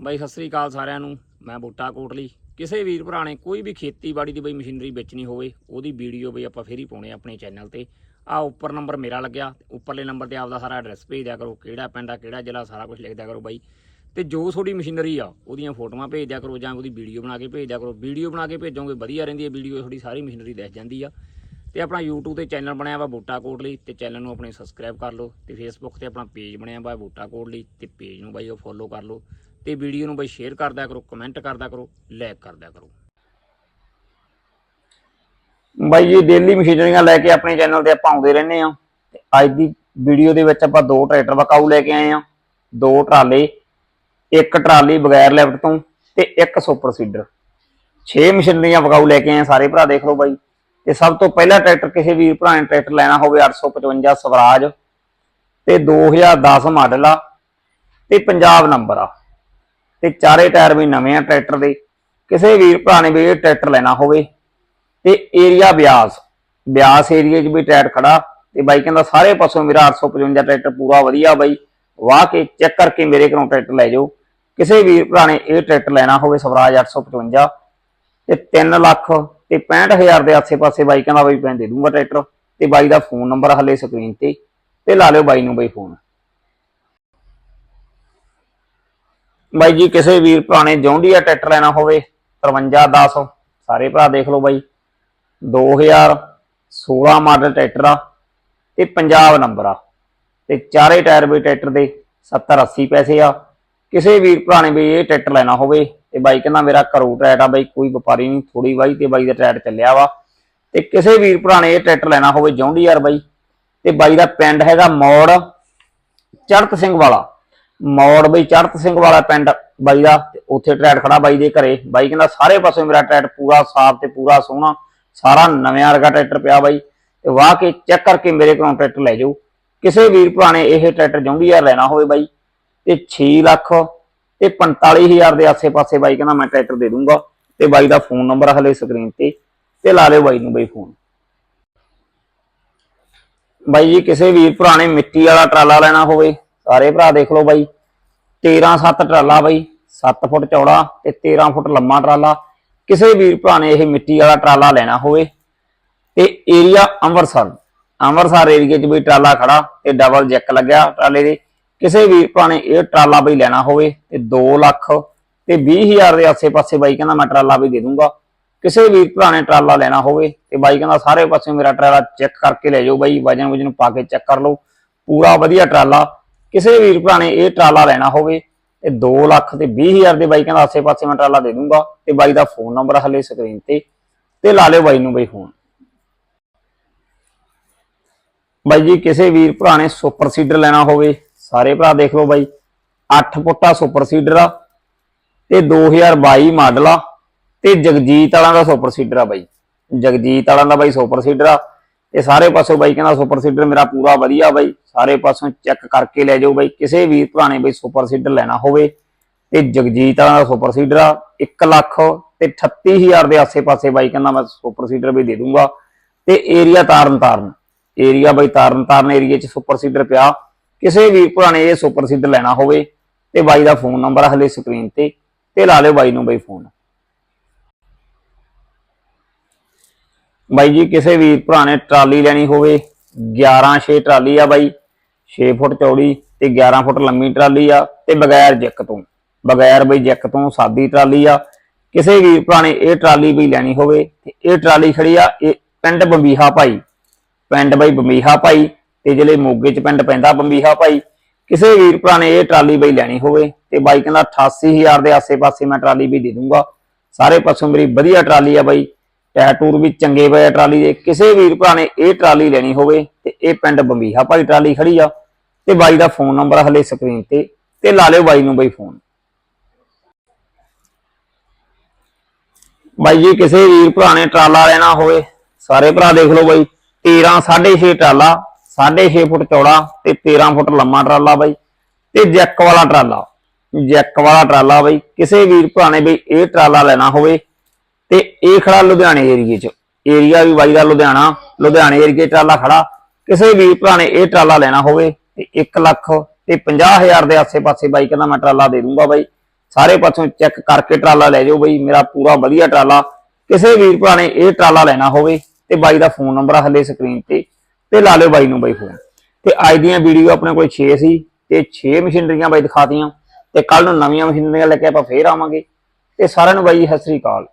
ਬਾਈ, ਸਤਿ ਸ੍ਰੀ ਅਕਾਲ ਸਾਰਿਆਂ ਨੂੰ। ਮੈਂ ਬੂਟਾ ਕੋਟਲੀ। ਕਿਸੇ ਵੀਰ ਭਰਾ ਨੇ ਕੋਈ ਵੀ ਖੇਤੀਬਾੜੀ ਦੀ ਬਈ ਮਸ਼ੀਨਰੀ ਵੇਚਣੀ ਹੋਵੇ, ਉਹਦੀ ਵੀਡੀਓ ਬਈ ਆਪਾਂ ਫੇਰ ਹੀ ਪਾਉਣੇ ਆਪਣੇ ਚੈਨਲ ਤੇ। ਆ ਉੱਪਰ ਨੰਬਰ ਮੇਰਾ ਲੱਗਿਆ, ਉੱਪਰਲੇ ਨੰਬਰ ਤੇ ਆਪਦਾ ਸਾਰਾ ਐਡਰੈਸ ਭੇਜ ਦਿਆ ਕਰੋ, ਕਿਹੜਾ ਪਿੰਡ ਆ, ਕਿਹੜਾ ਜ਼ਿਲ੍ਹਾ, ਸਾਰਾ ਕੁਝ ਲਿਖ ਦਿਆ ਕਰੋ ਬਾਈ। ਤੇ ਜੋ ਤੁਹਾਡੀ ਮਸ਼ੀਨਰੀ ਆ, ਉਹਦੀਆਂ ਫੋਟੋਆਂ ਭੇਜ ਦਿਆ ਕਰੋ ਜਾਂ ਉਹਦੀ ਵੀਡੀਓ ਬਣਾ ਕੇ ਭੇਜ ਦਿਆ ਕਰੋ। ਵੀਡੀਓ ਬਣਾ ਕੇ ਭੇਜੋਗੇ, ਵਧੀਆ ਰਹਿੰਦੀ ਹੈ ਵੀਡੀਓ, ਤੁਹਾਡੀ ਸਾਰੀ ਮਸ਼ੀਨਰੀ ਦਿਖ ਜਾਂਦੀ ਆ। ਤੇ ਆਪਣਾ YouTube ਤੇ ਚੈਨਲ ਬਣਿਆ ਵਾ ਬੂਟਾ ਕੋਟਲੀ, ਤੇ ਚੈਨਲ ਨੂੰ ਆਪਣੇ ਸਬਸਕ੍ਰਾਈਬ ਕਰ ਲਓ, ਤੇ Facebook ਤੇ ਆਪਣਾ ਪੇਜ ਬਣਿਆ ਵਾ ਬੂਟਾ ਕੋਟਲੀ, ਤੇ ਪੇਜ ਨੂੰ ਬਾਈ ਉਹ ਫੋਲੋ ਕਰ ਲਓ। ਤੇ ਵੀਡੀਓ ਨੂੰ ਬਾਈ ਸ਼ੇਅਰ ਕਰਦਿਆ ਕਰੋ ਕਮੈਂਟ ਕਰਦਿਆ ਕਰੋ ਲਾਈਕ ਕਰਦਿਆ ਕਰੋ। ਬਾਈ ਜੀ ਡੇਲੀ ਮਸ਼ੀਨਰੀਆਂ ਲੈ ਕੇ ਆਪਣੇ ਚੈਨਲ ਤੇ ਆਪਾਂ ਆਉਂਦੇ ਰਹਿੰਦੇ ਆ ਤੇ ਅੱਜ ਦੀ ਵੀਡੀਓ ਦੇ ਵਿੱਚ ਆਪਾਂ ਦੋ ਟਰੈਕਟਰ ਵਕਾਊ ਲੈ ਕੇ ਆਏ ਆ ਦੋ ਟਰਾਲੇ, ਇੱਕ ਟਰਾਲੀ ਬਗੈਰ ਲੈਫਟ ਤੋਂ ਤੇ ਇੱਕ ਸੁਪਰ ਸੀਡਰ 6 ਮਸ਼ੀਨਰੀਆਂ ਵਕਾਊ ਲੈ ਕੇ ਆਏ ਸਾਰੇ ਭਰਾ ਦੇਖ ਲਓ ਬਾਈ। ਤੇ ਸਭ ਤੋਂ ਪਹਿਲਾ ਟਰੈਕਟਰ ਕਿਸੇ ਵੀਰ ਭਰਾ ਨੇ ਟਰੈਕਟਰ ਲੈਣਾ ਹੋਵੇ 855 ਸਵਰਾਜ। ਤੇ 2010 ਮਾਡਲ ਆ। ਤੇ ਪੰਜਾਬ ਨੰਬਰ ਆ। ਤੇ ਚਾਰੇ ਟਾਇਰ ਵੀ ਨਵੇਂ ਆ ਟਰੈਕਟਰ ਦੇ। ਕਿਸੇ ਵੀਰ ਭਰਾ ਨੇ ਵੀ ਇਹ ਟਰੈਕਟਰ ਲੈਣਾ ਹੋਵੇ। ਤੇ ਏਰੀਆ ਬਿਆਸ। ਬਿਆਸ ਏਰੀਆ 'ਚ ਵੀ ਟਰੈਕਟਰ ਖੜਾ। ਤੇ ਬਾਈ ਕਹਿੰਦਾ ਸਾਰੇ ਪਾਸੋਂ ਮੇਰਾ 855 ਟਰੈਕਟਰ ਪੂਰਾ ਵਧੀਆ ਬਾਈ। ਵਾਹ ਕੇ ਚੈੱਕ ਕਰਕੇ ਮੇਰੇ ਘਰੋਂ ਟਰੈਕਟਰ ਲੈ ਜਾਓ। ਕਿਸੇ ਵੀਰ ਭਰਾ ਨੇ ਇਹ ਟਰੈਕਟਰ ਲੈਣਾ ਹੋਵੇ ਸਵਰਾਜ 855 ਤੇ 3 ਲੱਖ ਤੇ 65000 ਦੇ ਆਸੇ-ਪਾਸੇ ਬਾਈ ਕਹਿੰਦਾ ਬਾਈ ਮੈਂ ਦੇ ਦੂੰਗਾ ਟਰੈਕਟਰ। ਤੇ ਬਾਈ ਦਾ ਫੋਨ ਨੰਬਰ ਹੱਲੇ ਸਕਰੀਨ ਤੇ। ਤੇ ਲਾ ਲਿਓ ਬਾਈ ਨੂੰ ਬਾਈ ਫੋਨ। ਬਾਈ ਜੀ, ਕਿਸੇ ਵੀਰ ਭਰਾ ਨੇ ਜੌਂਡੀਆ ਟਰੈਕਟਰ ਲੈਣਾ ਹੋਵੇ 5310 ਸਾਰੇ ਭਰਾ ਦੇਖ ਲਓ ਬਾਈ। 2016 ਮਾਡਲ ਟਰੈਕਟਰ ਆ, ਤੇ ਪੰਜਾਬ ਨੰਬਰ ਆ। ਤੇ ਚਾਰੇ ਟਾਇਰ ਵੀ ਟਰੈਕਟਰ ਦੇ 70 80 ਪੈਸੇ ਆ। ਕਿਸੇ ਵੀਰ ਭਰਾ ਨੇ ਵੀ ਇਹ ਟਰੈਕਟਰ ਲੈਣਾ ਹੋਵੇ, ਤੇ ਬਾਈ ਕਹਿੰਦਾ ਮੇਰਾ ਘਰੋਂ ਟਰੈਕਟਰ ਆ ਬਾਈ, ਕੋਈ ਵਪਾਰੀ ਨਹੀਂ ਥੋੜੀ ਬਾਈ ਤੇ ਬਾਈ ਦਾ ਟਰੈਕਟਰ ਚੱਲਿਆ ਵਾ। ਤੇ ਕਿਸੇ ਵੀਰ ਭਰਾ ਨੇ ਇਹ ਟਰੈਕਟਰ ਲੈਣਾ ਹੋਵੇ, ਜੌਂਡੀਆਰ ਬਾਈ। ਤੇ ਬਾਈ ਦਾ ਪਿੰਡ ਹੈਗਾ ਮੌੜ, ਚੜਤ ਸਿੰਘ ਵਾਲਾ। ਮੌੜ ਬਈ ਚੜਤ ਸਿੰਘ ਵਾਲਾ ਪਿੰਡ ਬਾਈ ਦਾ, ਤੇ ਉੱਥੇ ਟਰੈਟ ਖੜਾ ਬਾਈ ਦੇ ਘਰੇ। ਬਾਈ ਕਹਿੰਦਾ, ਸਾਰੇ ਪਾਸੇ ਮੇਰਾ ਟਰੈਕਟਰ ਪੂਰਾ ਸਾਫ਼ ਤੇ ਪੂਰਾ ਸੋਹਣਾ, ਸਾਰਾ ਨਵਿਆਂ ਵਰਗਾ ਟਰੈਕਟਰ ਪਿਆ ਬਾਈ। ਤੇ ਵਾਹ ਕੇ ਚੈੱਕ ਕਰਕੇ ਮੇਰੇ ਕੋਲੋਂ ਟਰੈਕਟਰ ਲੈ ਜਾਓ। ਕਿਸੇ ਵੀਰ ਭਰਾ ਨੇ ਇਹ ਟਰੈਕਟਰ ਜੌਂਡੀਆਰ ਲੈਣਾ ਹੋਵੇ ਬਾਈ, ਤੇ 6 ਲੱਖ ਤੇ 45000 ਦੇ ਆਸੇ-ਪਾਸੇ ਬਾਈ ਕਹਿੰਦਾ, ਮੈਂ ਟਰੈਕਟਰ ਦੇ ਦੂੰਗਾ। ਤੇ ਬਾਈ ਦਾ ਫੋਨ ਨੰਬਰ ਹਲੇ ਸਕਰੀਨ ਤੇ ਤੇ ਲਾ ਲਿਓ ਬਾਈ ਨੂੰ ਬਾਈ ਫੋਨ। ਬਾਈ ਜੀ, ਕਿਸੇ ਵੀਰ ਭਰਾ ਨੇ ਮਿੱਟੀ ਵਾਲਾ ਟਰਾਲਾ ਲੈਣਾ ਹੋਵੇ ਸਾਰੇ ਭਰਾ ਦੇਖ ਲਓ ਬਾਈ। 13 7 ਟਰਾਲਾ ਬਾਈ 7 ਫੁੱਟ ਚੌੜਾ ਤੇ 13 ਫੁੱਟ ਲੰਮਾ ਟਰਾਲਾ। ਕਿਸੇ ਵੀਰ ਭਰਾ ਨੇ ਇਹ ਮਿੱਟੀ ਵਾਲਾ ਟਰਾਲਾ ਲੈਣਾ ਹੋਵੇ। ਤੇ ਏਰੀਆ ਅੰਮ੍ਰਿਤਸਰ ਅੰਮ੍ਰਿਤਸਰ ਏਰੀਏ 'ਚ ਵੀ ਟਰਾਲਾ ਖੜਾ ਤੇ ਡਬਲ ਜੈਕ ਲੱਗਿਆ ਟਰਾਲੇ ਦੇ। ਕਿਸੇ ਵੀਰ ਭਰਾ ਨੇ ਇਹ ਟਰਾਲਾ ਬਈ ਲੈਣਾ ਹੋਵੇ ਤੇ 2 ਲੱਖ ਤੇ 20000 ਦੇ ਆਸੇ-ਪਾਸੇ ਬਾਈ ਕਹਿੰਦਾ ਮੈਂ ਟਰਾਲਾ ਵੀ ਦੇ ਦੂੰਗਾ। ਕਿਸੇ ਵੀਰ ਭਰਾ ਨੇ ਟਰਾਲਾ ਲੈਣਾ ਹੋਵੇ ਤੇ ਬਾਈ ਕਹਿੰਦਾ ਸਾਰੇ ਪਾਸੇ ਮੇਰਾ ਟਰਾਲਾ ਚੈੱਕ ਕਰਕੇ ਲੈ ਜਾਓ ਬਾਈ ਵਜਨ ਵਜਨ ਪਾ ਕੇ ਚੈੱਕ ਕਰ ਲਓ। ਪੂਰਾ ਵਧੀਆ ਟਰਾਲਾ। ਕਿਸੇ ਵੀਰ ਭਰਾ ਨੇ ਇਹ ਟਰਾਲਾ ਲੈਣਾ ਹੋਵੇ ਤੇ 2 ਲੱਖ ਤੇ 20000 ਦੇ ਬਾਈ ਕਹਿੰਦਾ ਆਸੇ-ਪਾਸੇ ਮੈਂ ਟਰਾਲਾ ਦੇ ਦੂੰਗਾ ਤੇ ਬਾਈ ਦਾ ਫੋਨ ਨੰਬਰ ਹਲੇ ਸਕਰੀਨ ਤੇ ਤੇ ਲਾ ਲਿਓ ਬਾਈ ਨੂੰ ਬਾਈ ਫੋਨ ਬਾਈ ਜੀ, ਕਿਸੇ ਵੀਰ ਭਰਾ ਨੇ ਸੁਪਰ ਸੀਡਰ ਲੈਣਾ ਹੋਵੇ, ਸਾਰੇ ਭਰਾ ਦੇਖ ਲਓ ਬਾਈ 8 ਪੁੱਟਾ ਸੁਪਰ ਸੀਡਰ ਆ ਤੇ 2022 ਮਾਡਲ ਆ ਤੇ ਜਗਜੀਤ ਵਾਲਾਂ ਦਾ ਸੁਪਰ ਸੀਡਰ ਆ ਬਾਈ। ਜਗਜੀਤ ਵਾਲਾਂ ਦਾ ਬਾਈ ਸੁਪਰ ਸੀਡਰ ਆ ਤੇ ਸਾਰੇ ਪਾਸੋਂ ਬਾਈ ਕਹਿੰਦਾ ਸੁਪਰ ਸੀਡਰ ਮੇਰਾ ਪੂਰਾ ਵਧੀਆ ਬਾਈ। ਸਾਰੇ ਪਾਸੋਂ ਚੈੱਕ ਕਰਕੇ ਲੈ ਜਾਓ ਬਾਈ। ਕਿਸੇ ਵੀਰ ਪੁਰਾਣੇ ਨੇ ਬਾਈ ਸੁਪਰ ਸੀਡਰ ਲੈਣਾ ਹੋਵੇ ਤੇ ਜਗਜੀਤ ਵਾਲਾ ਦਾ ਸੁਪਰ ਸੀਡਰ ਆ 1 ਲੱਖ ਤੇ 38000 ਦੇ ਆਸੇ-ਪਾਸੇ ਬਾਈ ਕਹਿੰਦਾ ਮੈਂ ਸੁਪਰ ਸੀਡਰ ਵੀ ਦੇ ਦੂੰਗਾ। ਤੇ ਏਰੀਆ ਤਾਰਨ ਤਾਰਨ ਏਰੀਆ ਬਾਈ ਤਾਰਨ ਤਾਰਨ ਏਰੀਆ 'ਚ ਸੁਪਰ ਸੀਡਰ ਪਿਆ। ਕਿਸੇ ਵੀਰ ਪੁਰਾਣੇ ਇਹ ਸੁਪਰ ਸੀਡਰ ਲੈਣਾ ਹੋਵੇ ਤੇ ਬਾਈ ਦਾ ਫੋਨ ਨੰਬਰ ਹਲੇ ਸਕਰੀਨ ਤੇ ਤੇ ਲਾ ਲਿਓ ਬਾਈ ਨੂੰ ਬਾਈ ਫੋਨ ਬਾਈ ਜੀ, ਕਿਸੇ ਵੀਰ ਭਰਾ ਨੇ ਟਰਾਲੀ ਲੈਣੀ ਹੋਵੇ 11 6 ਟਰਾਲੀ ਆ ਬਾਈ 6 ਫੁੱਟ ਚੌੜੀ ਤੇ 11 ਫੁੱਟ ਲੰਮੀ ਟਰਾਲੀ ਆ, ਤੇ ਬਗੈਰ ਜਿੱਕ ਤੋਂ, ਬਗੈਰ ਬਈ ਜਿੱਕ ਤੋਂ ਸਾਦੀ ਟਰਾਲੀ ਆ। ਕਿਸੇ ਵੀਰ ਭਰਾ ਨੇ ਇਹ ਟਰਾਲੀ ਵੀ ਲੈਣੀ ਹੋਵੇ, ਤੇ ਇਹ ਟਰਾਲੀ ਖੜੀ ਆ, ਇਹ ਪਿੰਡ ਬੰਬੀਹਾ ਭਾਈ, ਪਿੰਡ ਬਾਈ ਬੰਬੀਹਾ ਭਾਈ, ਤੇ ਜਿਹੜੇ ਮੋਗੇ ਚ ਪਿੰਡ ਪੈਂਦਾ ਬੰਬੀਹਾ ਭਾਈ। ਕਿਸੇ ਵੀਰ ਭਰਾ ਨੇ ਇਹ ਟਰਾਲੀ ਬਈ ਲੈਣੀ ਹੋਵੇ, ਤੇ ਬਾਈ ਕਹਿੰਦਾ 88000 ਦੇ ਆਸੇ-ਪਾਸੇ ਮੈਂ ਟਰਾਲੀ ਵੀ ਦੇ ਦੂੰਗਾ। ਸਾਰੇ ਪਾਸੋਂ ਮੇਰੀ ਵਧੀਆ ਟਰਾਲੀ ਆ ਬਾਈ ਟਾਇਰ ਟੂਰ ਵੀ ਚੰਗੇ ਪਏ ਆ ਟਰਾਲੀ ਦੇ। ਕਿਸੇ ਵੀਰ ਭਰਾ ਨੇ ਇਹ ਟਰਾਲੀ ਲੈਣੀ ਹੋਵੇ ਤੇ ਇਹ ਪਿੰਡ ਬੰਬੀਹਾ ਭਾਈ ਟਰਾਲੀ ਖੜੀ ਆ ਤੇ ਬਾਈ ਦਾ ਫੋਨ ਨੰਬਰ ਹਲੇ ਸਕਰੀਨ ਤੇ ਤੇ ਲਾ ਲਿਓ ਬਾਈ ਨੂੰ ਬਾਈ ਫੋਨ। ਬਾਈ ਜੀ, ਕਿਸੇ ਵੀਰ ਭਰਾ ਨੇ ਟਰਾਲਾ ਲੈਣਾ ਹੋਵੇ, ਸਾਰੇ ਭਰਾ ਦੇਖ ਲਓ ਬਾਈ 13 6.5 ਟਰਾਲਾ 6.5 ਫੁੱਟ ਚੌੜਾ ਤੇ 13 ਫੁੱਟ ਲੰਮਾ ਟਰਾਲਾ ਬਾਈ ਤੇ ਜੈਕ ਵਾਲਾ ਟਰਾਲਾ। ਜੈਕ ਵਾਲਾ ਟਰਾਲਾ ਬਾਈ, ਕਿਸੇ ਵੀਰ ਭਰਾ ਨੇ ਬਈ ਇਹ ਟਰਾਲਾ ਲੈਣਾ ਹੋਵੇ ਤੇ ਇਹ ਖੜਾ ਲੁਧਿਆਣੇ ਏਰੀਏ 'ਚ। ਏਰੀਆ ਵੀ ਬਾਈ ਦਾ ਲੁਧਿਆਣਾ, ਲੁਧਿਆਣੇ ਏਰੀਏ ਟਰਾਲਾ ਖੜਾ। ਕਿਸੇ ਵੀਰ ਭਰਾ ਨੇ ਇਹ ਟਰਾਲਾ ਲੈਣਾ ਹੋਵੇ ਤੇ 1 ਲੱਖ ਤੇ 50000 ਦੇ ਆਸੇ-ਪਾਸੇ ਬਾਈ ਕਹਿੰਦਾ ਮੈਂ ਟਰਾਲਾ ਦੇ ਦੂੰਗਾ ਬਾਈ। ਸਾਰੇ ਪਾਸੋਂ ਚੈੱਕ ਕਰਕੇ ਟਰਾਲਾ ਲੈ ਜਾਓ ਬਾਈ, ਮੇਰਾ ਪੂਰਾ ਵਧੀਆ ਟਰਾਲਾ। ਕਿਸੇ ਵੀਰ ਭਰਾ ਨੇ ਇਹ ਟਰਾਲਾ ਲੈਣਾ ਹੋਵੇ ਤੇ ਬਾਈ ਦਾ ਫੋਨ ਨੰਬਰ ਆ ਸਕਰੀਨ ਤੇ ਤੇ ਲਾ ਲਿਓ ਬਾਈ ਨੂੰ ਬਾਈ ਫੋਨ। ਤੇ ਅੱਜ ਦੀਆਂ ਵੀਡੀਓ ਆਪਣੇ ਕੋਲ 6 ਸੀ ਤੇ 6 ਮਸ਼ੀਨਰੀਆਂ ਬਾਈ ਦਿਖਾਤੀਆਂ। ਤੇ ਕੱਲ ਨੂੰ ਨਵੀਆਂ ਮਸ਼ੀਨਰੀਆਂ ਲੈ ਕੇ ਆਪਾਂ ਫੇਰ ਆਵਾਂਗੇ। ਤੇ ਸਾਰਿਆਂ ਨੂੰ ਬਾਈ ਸਤਿ ਸ੍ਰੀ ਅਕਾਲ।